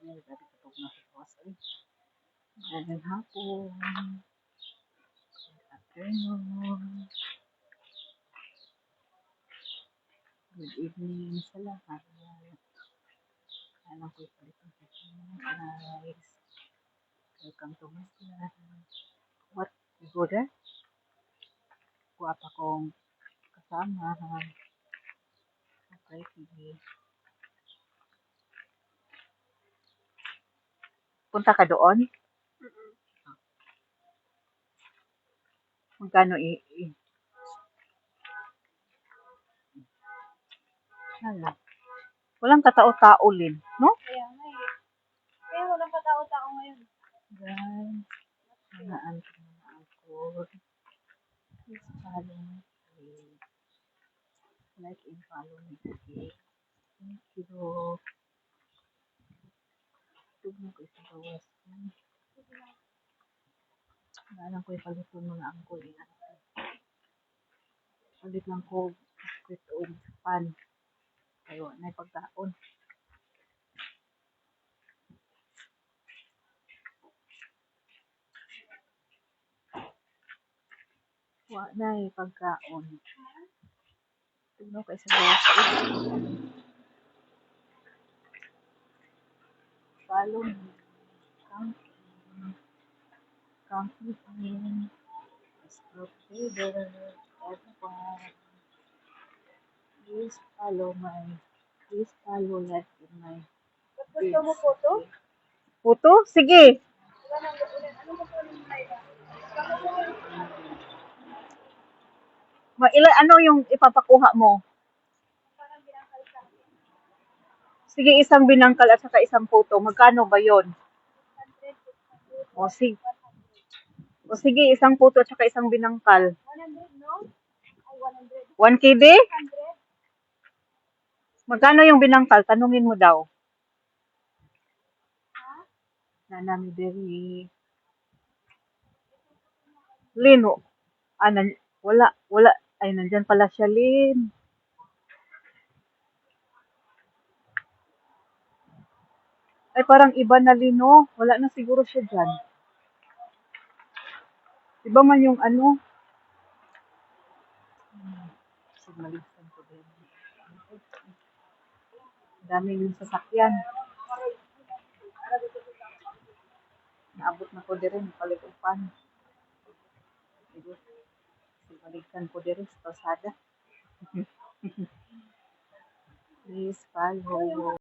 Ngayon, dati katog na sa kawas. Ay, Magandang hapon. Good. Good evening sa lahat. Alam ko guys. Welcome to my vlog. What? You go there? Kuha pa kong kasama. Okay, sige. Punta ka doon? Magkano i... i Hala. Walang katao-tao, Lin. No? Kaya nga eh. Kaya walang katao-tao ngayon. Guys, hanaan ko na ako. Please follow me. Like and follow me. Thank you. Tugma ko sa bawas ko. Naalang ko ipalit ng mga angkol. Palit lang ko biskuit o pan. Kayo, na pagkaon. Wa na eh, pagkaon. Tugma ko sa bawas ko. Follow me. Come in. Come in. Stop there. Everyone. Please follow my. Please follow like in my. Gusto mo photo? Puto? Sige. Ano? Ma ila, ano yung ipapakuha mo? Parang binangkal sa Sige, isang binangkal at saka isang puto. Magkano ba yon? 100, O, sige. O sige, isang puto at saka isang binangkal. 100, no? Ay, 100. 1 KD? 100? Magkano yung binangkal? Tanungin mo daw. Nanami Berry. Lino. Ah, nan, wala, wala. Ay, nandyan pala siya, Lin. Ay, parang iba na, Lino. Wala na siguro siya dyan. Iba man yung ano. Sigmalisan ko din. Dami yung sasakyan. Naabot na ko din rin. Palit upan. Sigmalisan ko din rin sa pasada. Please follow.